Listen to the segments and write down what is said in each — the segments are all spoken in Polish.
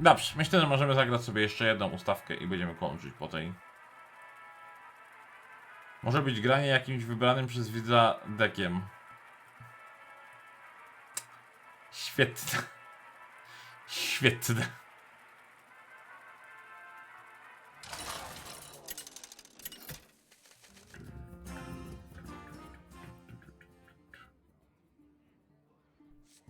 Dobrze, myślę, że możemy zagrać sobie jeszcze jedną ustawkę i będziemy kończyć po tej. Może być granie jakimś wybranym przez widza dekiem. Świetne. Świetne.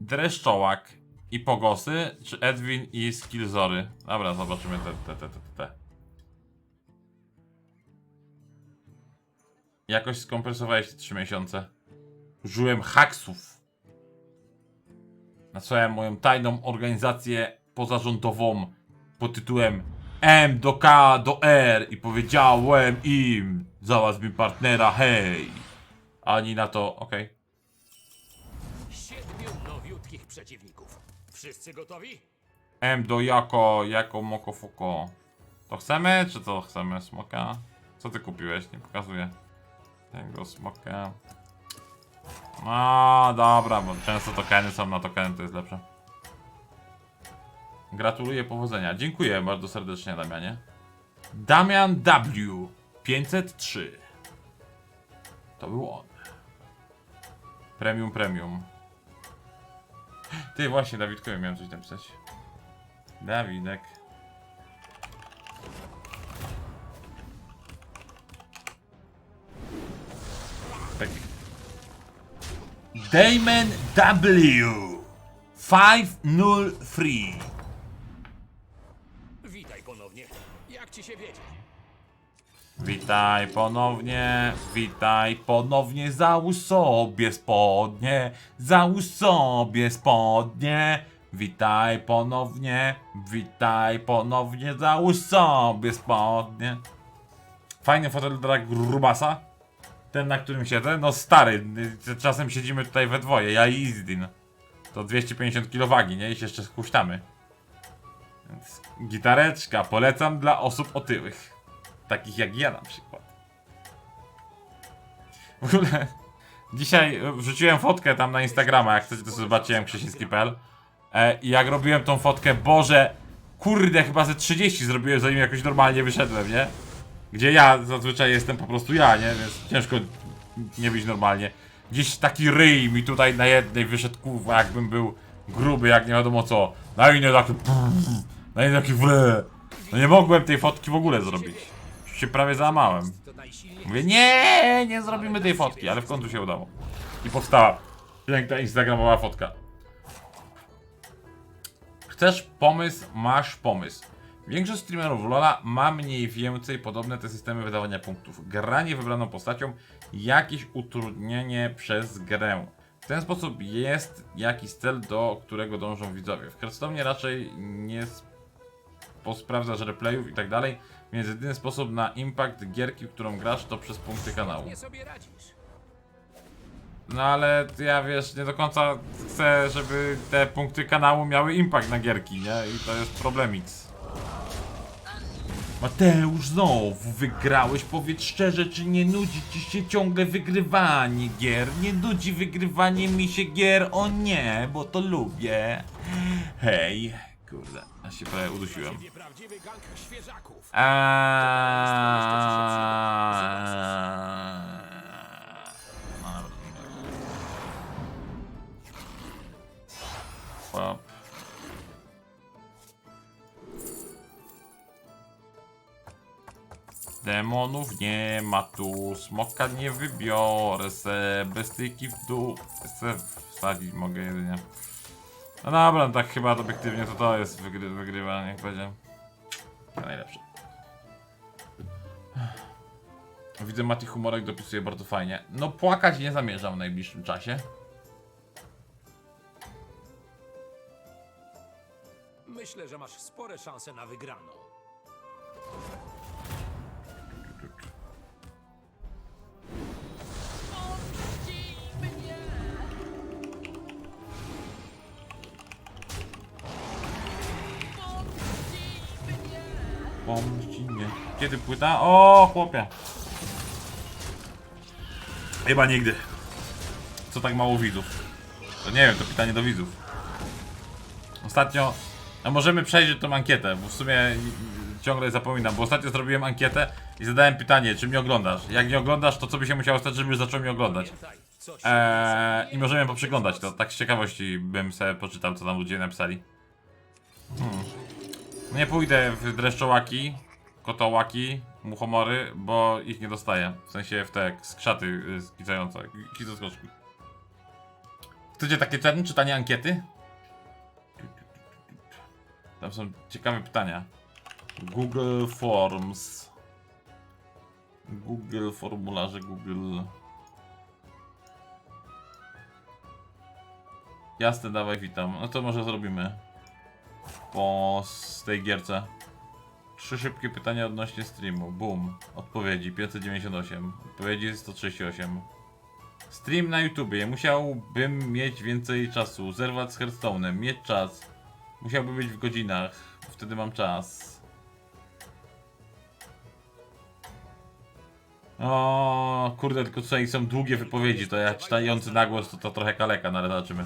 Dreszczołak i Pogosy, czy Edwin i Skillzory? Dobra, zobaczymy te, te, te, te, te. Jakoś skompresowałeś te 3 miesiące. Użyłem haksów. Nasłałem moją tajną organizację pozarządową pod tytułem M do K do R i powiedziałem im Załatw mi partnera, hej. Ani na to, okej. Siedmiu nowiutkich przeciwników. Wszyscy gotowi? M do jako, jako moko fuko. To chcemy, czy to chcemy? Smoka? Co ty kupiłeś? Nie pokazuję. Tego smoka. No dobra, bo często tokeny są na tokeny, to jest lepsze. Gratuluję powodzenia. Dziękuję bardzo serdecznie, Damianie. Damian W. 503. To był on. Premium, premium. Ty właśnie, Dawidkowi miałem coś napisać. Dawidek. Tak. Damon W. 503. Witaj ponownie, witaj ponownie, załóż sobie spodnie, załóż sobie spodnie. Witaj ponownie, witaj ponownie, załóż sobie spodnie. Fajny fotel dla grubasa. Ten, na którym siedzę, no stary, y, czasem siedzimy tutaj we dwoje, ja i Izdin. To 250 kg wagi, nie? I się jeszcze skuśtamy. Więc gitareczka, polecam dla osób otyłych. Takich jak ja na przykład. W ogóle dzisiaj wrzuciłem fotkę tam na Instagrama, jak chcecie to zobaczyłem Krzysiński.pl e, i jak robiłem tą fotkę, Boże, kurde, chyba ze 30 zrobiłem zanim jakoś normalnie wyszedłem, nie? Gdzie ja zazwyczaj jestem po prostu ja, nie? Więc ciężko nie być normalnie. Gdzieś taki ryj mi tutaj na jednej wyszedł, kurwa, jakbym był gruby, jak nie wiadomo co. Na innej taki na innej taki. No nie mogłem tej fotki w ogóle zrobić. Się prawie załamałem. Mówię, nie, nie zrobimy tej fotki, ale w końcu się udało. I powstała piękna instagramowa fotka. Chcesz pomysł, masz pomysł. Większość streamerów Lola ma mniej więcej podobne te systemy wydawania punktów. Granie wybraną postacią, jakieś utrudnienie przez grę. W ten sposób jest jakiś cel, do którego dążą widzowie. W Hearthstone raczej nie sp- posprawdzasz replayów i tak dalej, więc jedyny sposób na impact gierki, w którą grasz, to przez punkty kanału. Nie sobie radzisz. No ale ja wiesz, nie do końca chcę, żeby te punkty kanału miały impact na gierki, nie? I to jest problemix. Mateusz, znowu wygrałeś. Powiedz szczerze, czy nie nudzi ci się ciągle wygrywanie gier? Nie nudzi wygrywanie mi się gier? O nie, bo to lubię. Hej, kurde, ja się prawie udusiłem. Eee... Demonów nie ma tu, smoka nie wybiorę se, bestyki w dół, se wsadzić mogę jedynie. No dobra, no tak chyba obiektywnie to to jest wygry, wygrywa, niech będzie. Najlepsze. Widzę Mati Humorek dopisuje bardzo fajnie. No płakać nie zamierzam w najbliższym czasie. Myślę, że masz spore szanse na wygraną. Pomóż ci mnie. Kiedy płyta? O, chłopie. Chyba nigdy. Co tak mało widzów? To nie wiem, to pytanie do widzów. Ostatnio A możemy przejrzeć tą ankietę, bo w sumie ciągle zapominam, bo ostatnio zrobiłem ankietę i zadałem pytanie, czy mnie oglądasz. Jak nie oglądasz, to co by się musiało stać, żebym już zaczął mnie oglądać. Eee, I możemy poprzeglądać to, tak z ciekawości bym sobie poczytał, co tam ludzie napisali. Hmm. Nie pójdę w dreszczołaki, kotołaki, muchomory, bo ich nie dostaję. W sensie w te skrzaty y, skicające, kizoskoczki. Chcecie takie ten, czytanie ankiety? Tam są ciekawe pytania. Google Forms. Google formularze, Google. Jasne, dawaj, witam. No to może zrobimy. Po tej gierce. Trzy szybkie pytania odnośnie streamu. Boom. Odpowiedzi 598. Odpowiedzi 138. Stream na YouTubie. Musiałbym mieć więcej czasu. Zerwać z Hearthstone'em. Mieć czas. Musiałby być w godzinach. Wtedy mam czas. O kurde, tylko tutaj są długie wypowiedzi. To ja czytający na głos to, to trochę kaleka, no ale zobaczymy.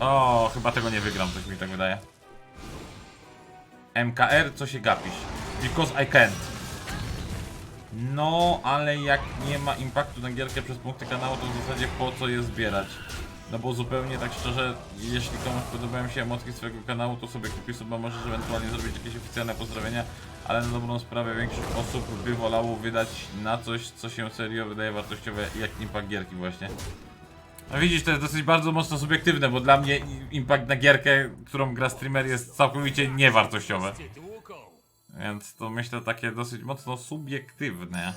O, chyba tego nie wygram, coś mi tak wydaje. MKR, co się gapisz? Because I can't. No, ale jak nie ma impaktu na gierkę przez punkty kanału, to w zasadzie po co je zbierać? No bo zupełnie tak szczerze, jeśli komuś podobają się emotki swojego kanału, to sobie kupi suba, możesz ewentualnie zrobić jakieś oficjalne pozdrowienia, ale na dobrą sprawę większość osób by wolało wydać na coś, co się serio wydaje wartościowe, jak impact gierki właśnie. No widzisz, to jest dosyć bardzo mocno subiektywne, bo dla mnie impact na gierkę, którą gra streamer jest całkowicie tłuką. Więc to myślę takie dosyć mocno subiektywne.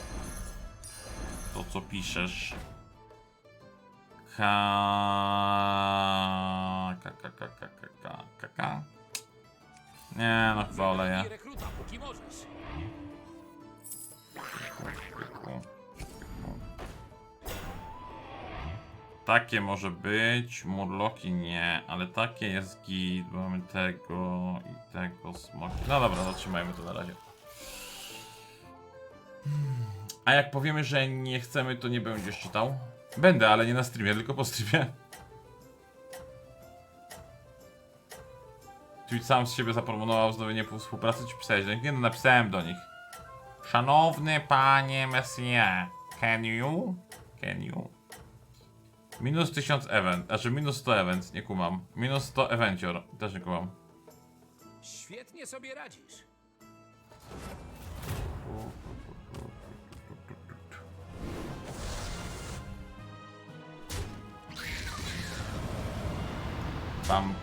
To co piszesz. Ka, ka, ka, ka, ka, ka, ka, ka. Nie, no chyba oleję. Takie może być, murloki nie, ale takie jest git, mamy tego i tego smoki. No dobra, zatrzymajmy to na razie. Hmm. A jak powiemy, że nie chcemy, to nie będziesz czytał? Będę, ale nie na streamie, tylko po streamie. Twitch sam z siebie zaproponował wznowienie współpracy, czy pisałeś do nich? Nie no, napisałem do nich. Szanowny panie Messier, can you? Can you? Minus 1000 event, znaczy minus 100 event, nie kumam. Minus 100 evencior, też nie kumam. Świetnie sobie radzisz. Bam.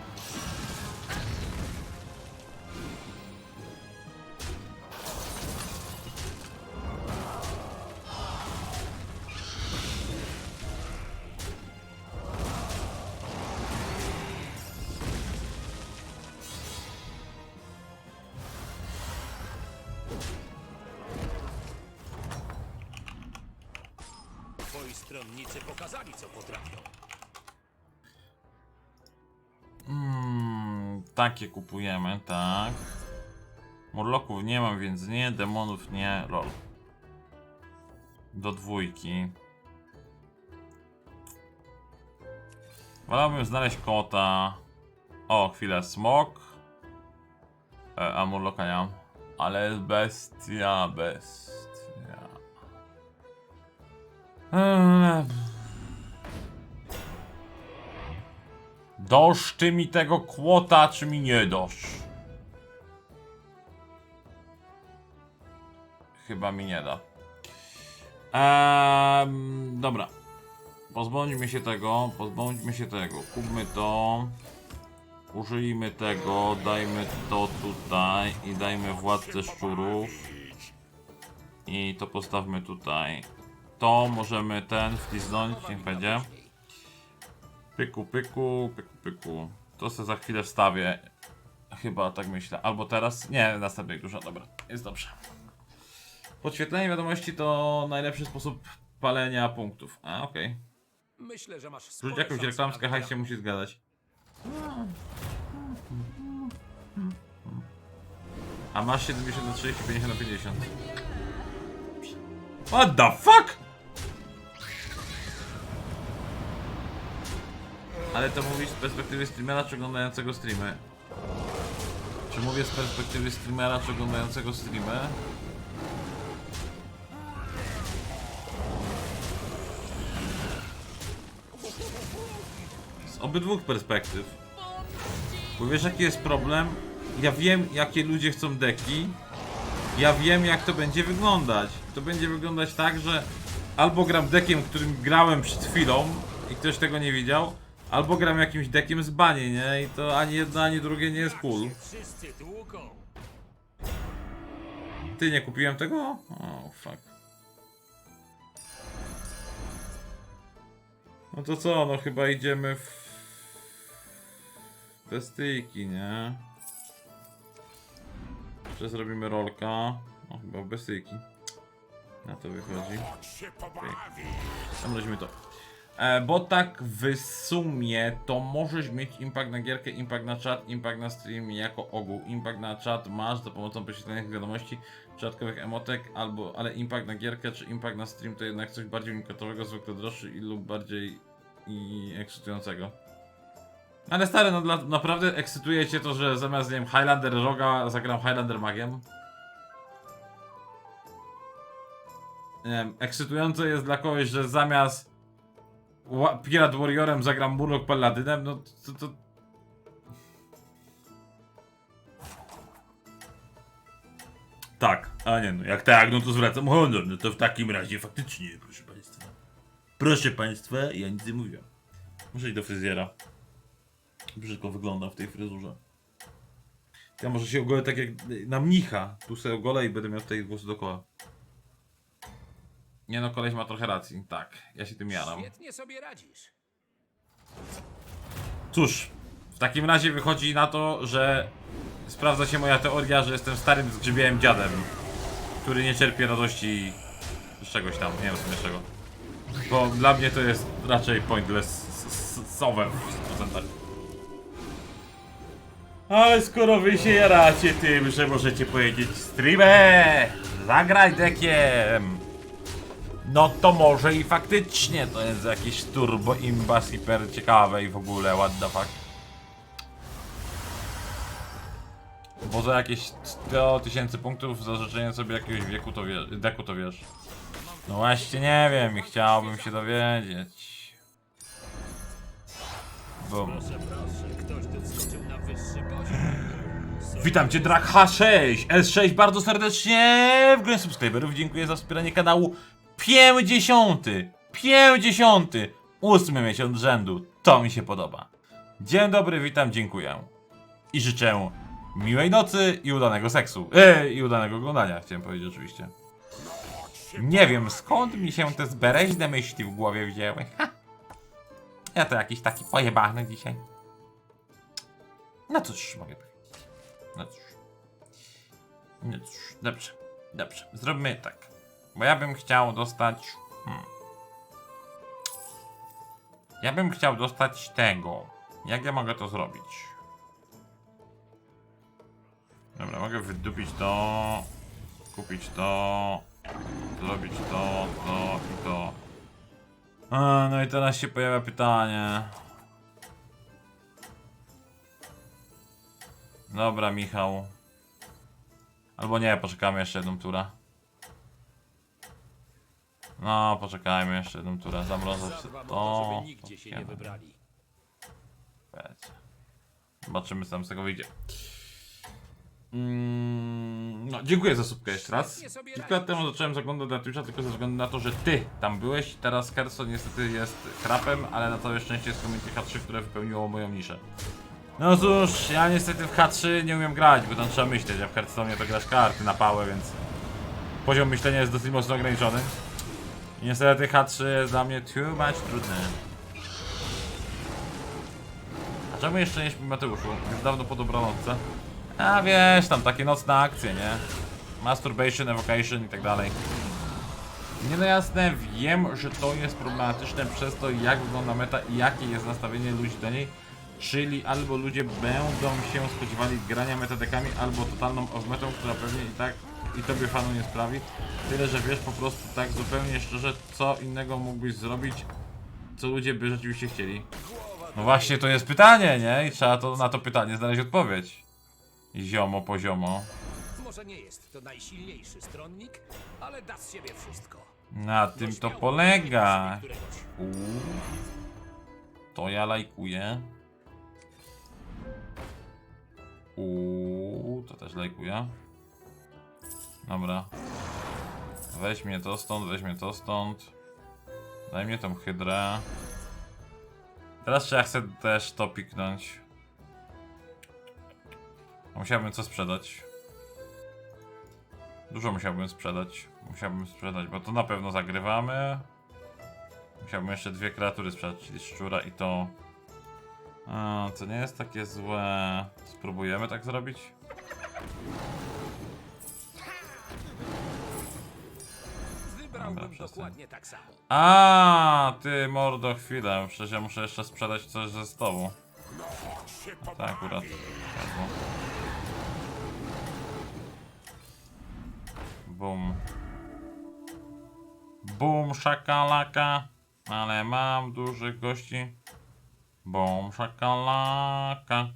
Stronnicy pokazali, co potrafią. Mm, takie kupujemy, tak. Murloków nie mam, więc nie. Demonów nie. Lol. Do dwójki. Wolałbym znaleźć kota. O, chwilę. Smok. E, a Murloka nie mam. Ale bestia, bestia. Eee. Dosz ty mi tego kłota, czy mi nie dosz? Chyba mi nie da. Eee, dobra. Pozbądźmy się tego, pozbądźmy się tego. Kupmy to. Użyjmy tego, dajmy to tutaj i dajmy władcę szczurów. I to postawmy tutaj. To możemy ten wcisnąć, niech będzie. Pyku, pyku, pyku, pyku. To se za chwilę wstawię. Chyba tak myślę. Albo teraz? Nie, następnej dużo. Dobra, jest dobrze. Podświetlenie wiadomości to najlepszy sposób palenia punktów. A, okej. Myślę, że masz Rzuć jakąś na hajs się musi zgadzać. A masz 70 na 30, 50 na 50. What the fuck? Ale to mówisz z perspektywy streamera czy oglądającego streamy? Czy mówię z perspektywy streamera czy oglądającego streamy? Z obydwu perspektyw. Bo wiesz jaki jest problem? Ja wiem jakie ludzie chcą deki. Ja wiem jak to będzie wyglądać. To będzie wyglądać tak, że albo gram dekiem, którym grałem przed chwilą i ktoś tego nie widział, albo gram jakimś dekiem z bani, nie? I to ani jedno, ani drugie nie jest cool. Ty nie kupiłem tego? O, fuck. No to co, no chyba idziemy w... Bestyjki, nie? Jeszcze zrobimy rolka. No chyba w bestyjki. Na to wychodzi. Tam weźmy to. E, bo tak w sumie to możesz mieć impact na gierkę, impact na czat, impact na stream jako ogół. Impact na czat masz za pomocą prześwietlanych wiadomości, dodatkowych emotek, albo, ale impact na gierkę czy impact na stream to jednak coś bardziej unikatowego, zwykle droższy i lub bardziej i ekscytującego. Ale stary, no dla, naprawdę ekscytuje cię to, że zamiast, nie wiem, Highlander Roga zagram Highlander Magiem? Nie wiem, ekscytujące jest dla kogoś, że zamiast Pirat Warriorem zagram Murloc Paladynem, no to, to... Tak, a nie no, jak tak, no to zwracam honor, no to w takim razie faktycznie, proszę państwa. Proszę państwa, ja nic nie mówię. Muszę iść do fryzjera. Brzydko wyglądam w tej fryzurze. Ja może się ogolę tak jak na mnicha. Tu sobie ogolę i będę miał tutaj włosy dookoła. Nie no, koleś ma trochę racji. Tak, ja się tym jaram. Świetnie sobie radzisz. Cóż, w takim razie wychodzi na to, że sprawdza się moja teoria, że jestem starym zgrzybiałym dziadem, który nie czerpie radości z czegoś tam, nie wiem z czego. Bo dla mnie to jest raczej pointless sowe w 100%. Ale skoro wy się jaracie tym, że możecie powiedzieć streamę, zagraj dekiem, no to może i faktycznie to jest jakieś turbo imba super ciekawe i w ogóle what the fuck. Bo za jakieś 100 tysięcy punktów za życzenie sobie jakiegoś wieku to wiesz, deku to wiesz. No właśnie nie wiem i chciałbym się dowiedzieć. Bum. Witam cię Drak H6, S6 bardzo serdecznie w grę subskryberów. Dziękuję za wspieranie kanału 50. 50. Ósmy miesiąc rzędu. To mi się podoba. Dzień dobry, witam, dziękuję. I życzę miłej nocy i udanego seksu. E, I udanego oglądania, chciałem powiedzieć oczywiście. Nie wiem skąd mi się te zbereźne myśli w głowie wzięły. Ha. Ja to jakiś taki pojebany dzisiaj. No cóż, mogę powiedzieć. No cóż. No cóż, dobrze. Dobrze. Zróbmy tak. Bo ja bym chciał dostać. Hmm. Ja bym chciał dostać tego. Jak ja mogę to zrobić? Dobra, mogę wydupić to. Kupić to. Zrobić to, to i to. A, no i teraz się pojawia pytanie. Dobra, Michał. Albo nie, poczekamy jeszcze jedną turę. No, poczekajmy jeszcze jedną turę. Sobie Zadbam o to, żeby nigdzie się nie wybrali. Wiecie. Zobaczymy co tam z tego wyjdzie. Mm, no, dziękuję za słupkę jeszcze raz. Kilka lat temu zacząłem zaglądać na Twitcha tylko ze względu na to, że ty tam byłeś. Teraz Kerson niestety jest krapem, ale na całe szczęście jest community H3, które wypełniło moją niszę. No cóż, ja niestety w H3 nie umiem grać, bo tam trzeba myśleć, a w Hearthstone to grasz karty na pałę, więc poziom myślenia jest dosyć mocno ograniczony. Niestety H3 jest dla mnie too much trudne. A czemu jeszcze nie śpi Mateuszu? Już dawno po dobranocce. A wiesz, tam takie nocne akcje, nie? Masturbation, evocation i tak dalej. Nie no jasne, wiem, że to jest problematyczne przez to, jak wygląda meta i jakie jest nastawienie ludzi do niej. Czyli albo ludzie będą się spodziewali grania metadekami, albo totalną off-metą, która pewnie i tak i tobie fanu nie sprawi. Tyle, że wiesz po prostu tak zupełnie szczerze, co innego mógłbyś zrobić, co ludzie by rzeczywiście chcieli. No właśnie to jest pytanie, nie? I trzeba to, na to pytanie znaleźć odpowiedź. Ziomo poziomo. Może nie jest to najsilniejszy stronnik, ale da z siebie wszystko. Na tym to polega. Uuu. To ja lajkuję. Uuu, to też lajkuję. Dobra. Weź mnie to stąd, weź mnie to stąd. Daj mnie tą hydrę. Teraz czy ja chcę też to piknąć? Musiałbym co sprzedać. Dużo musiałbym sprzedać. Musiałbym sprzedać, bo to na pewno zagrywamy. Musiałbym jeszcze dwie kreatury sprzedać, czyli szczura i to. A, to nie jest takie złe. Spróbujemy tak zrobić? Przestań. dokładnie tak samo. A, ty mordo, chwilę. Przecież ja muszę jeszcze sprzedać coś ze stołu. A tak, akurat. Albo. Bum. Bum, szakalaka. Ale mam dużych gości. Bum, szakalaka.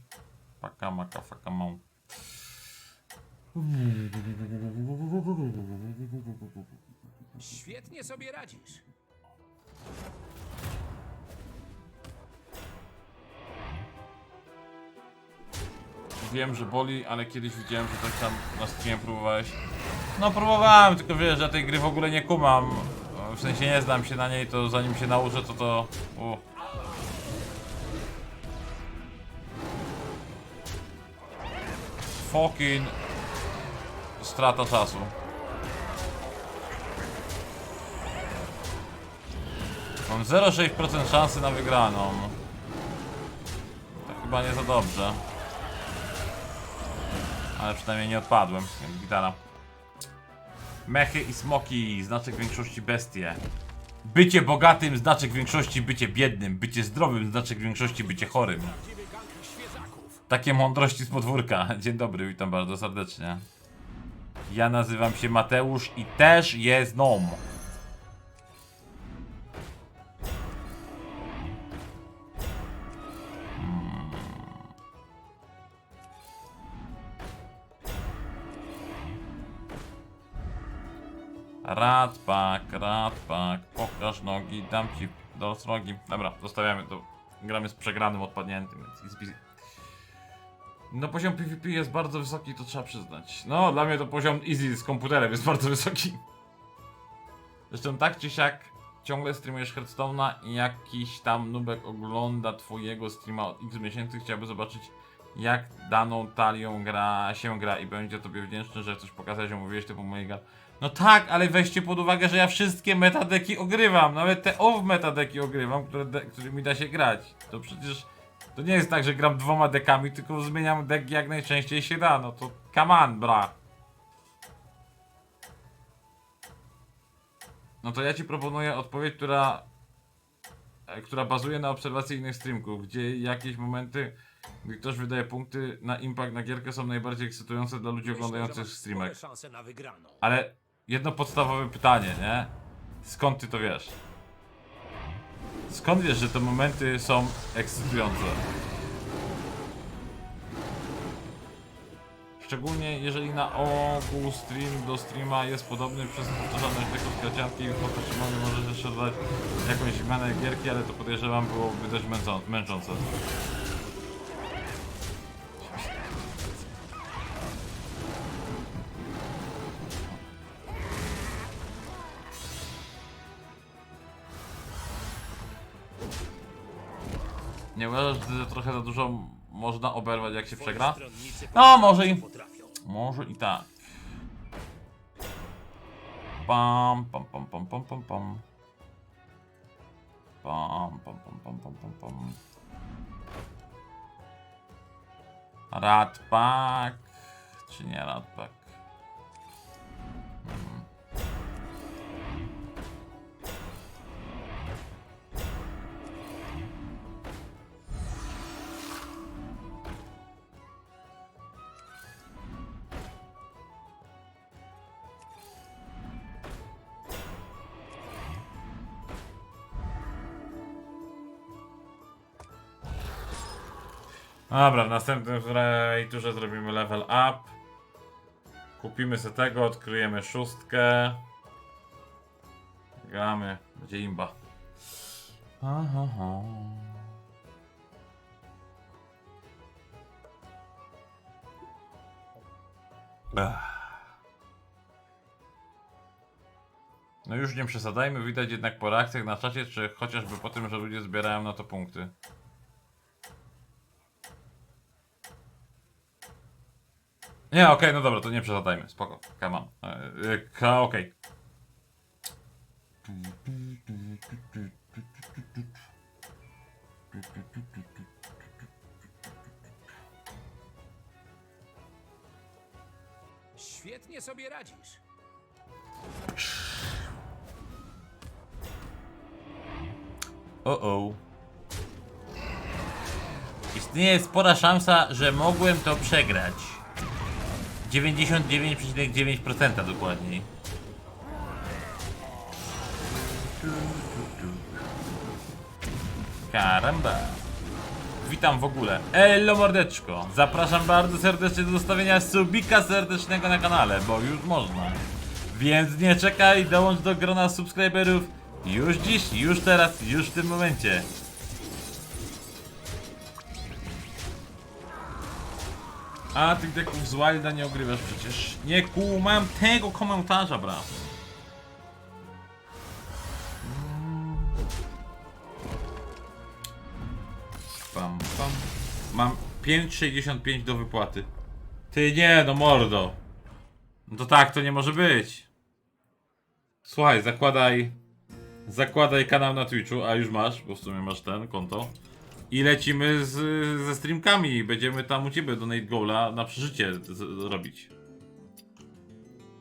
Paka, maka, faka, mam. Świetnie sobie radzisz. Wiem, że boli, ale kiedyś widziałem, że coś tam na streamie próbowałeś. No próbowałem, tylko wiesz, ja tej gry w ogóle nie kumam. W sensie nie znam się na niej, to zanim się nauczę, to to... U. Fucking... Strata czasu. Mam 0,6% szansy na wygraną. To chyba nie za dobrze. Ale przynajmniej nie odpadłem, gitara. Mechy i smoki, znaczek większości bestie. Bycie bogatym, znaczek większości bycie biednym. Bycie zdrowym, znaczek większości bycie chorym. Takie mądrości z podwórka. Dzień dobry, witam bardzo serdecznie. Ja nazywam się Mateusz i też jest nom. Radpak, radpak, pokaż nogi, dam ci do srogi. Dobra, zostawiamy to. Gramy z przegranym, odpadniętym, więc peasy. No poziom PvP jest bardzo wysoki, to trzeba przyznać. No, dla mnie to poziom easy z komputerem jest bardzo wysoki. Zresztą tak czy siak ciągle streamujesz Hearthstone'a i jakiś tam nubek ogląda twojego streama od x miesięcy, chciałby zobaczyć jak daną talią gra się gra i będzie tobie wdzięczny, że chcesz pokazać, że mówiłeś typu mojej gra. No tak, ale weźcie pod uwagę, że ja wszystkie metadeki ogrywam, nawet te off metadeki ogrywam, które de- którymi da się grać. To przecież to nie jest tak, że gram dwoma dekami, tylko zmieniam dek jak najczęściej się da, no to come on, bra. No to ja ci proponuję odpowiedź, która e, która bazuje na obserwacji innych streamków, gdzie jakieś momenty, gdy ktoś wydaje punkty na impact na gierkę są najbardziej ekscytujące dla ludzi oglądających streamek. Ale jedno podstawowe pytanie, nie? Skąd ty to wiesz? Skąd wiesz, że te momenty są ekscytujące? Szczególnie jeżeli na ogół stream do streama jest podobny przez powtarzalność tego skracianki i potrzebowany możesz jeszcze dodać jakąś zmianę gierki, ale to podejrzewam byłoby dość męczą- męczące. Że trochę za dużo można oberwać jak się przegra? No, może i-. Może i tak. Pam, pam, pam, pam, pam, pam, pam. Pam, pam, pam, pam, pam, pam, pam. Radpak. Czy nie Radpak? Dobra, w następnym turze zrobimy level up. Kupimy sobie tego, odkryjemy szóstkę. Gramy, będzie imba. Aha. No już nie przesadzajmy, widać jednak po reakcjach na czacie, czy chociażby po tym, że ludzie zbierają na to punkty. Nie, okej, no dobra, to nie przesadzajmy, spoko, come on. E, e, ka- okej. Świetnie sobie radzisz. O-o. Istnieje spora szansa, że mogłem to przegrać. 99,9% dokładniej. Karamba. Witam w ogóle. Elo mordeczko. Zapraszam bardzo serdecznie do zostawienia subika serdecznego na kanale, bo już można. Więc nie czekaj, dołącz do grona subskryberów już dziś, już teraz, już w tym momencie. A tych deków z Wilda nie ogrywasz przecież. Nie kumam tego komentarza, bra. Pam, pam. Mam 5,65 do wypłaty. Ty nie, no mordo. No to tak, to nie może być. Słuchaj, zakładaj. Zakładaj kanał na Twitchu, a już masz, bo w sumie masz ten konto. I lecimy z, ze streamkami. Będziemy tam u ciebie do Nate Goala na przeżycie z, robić.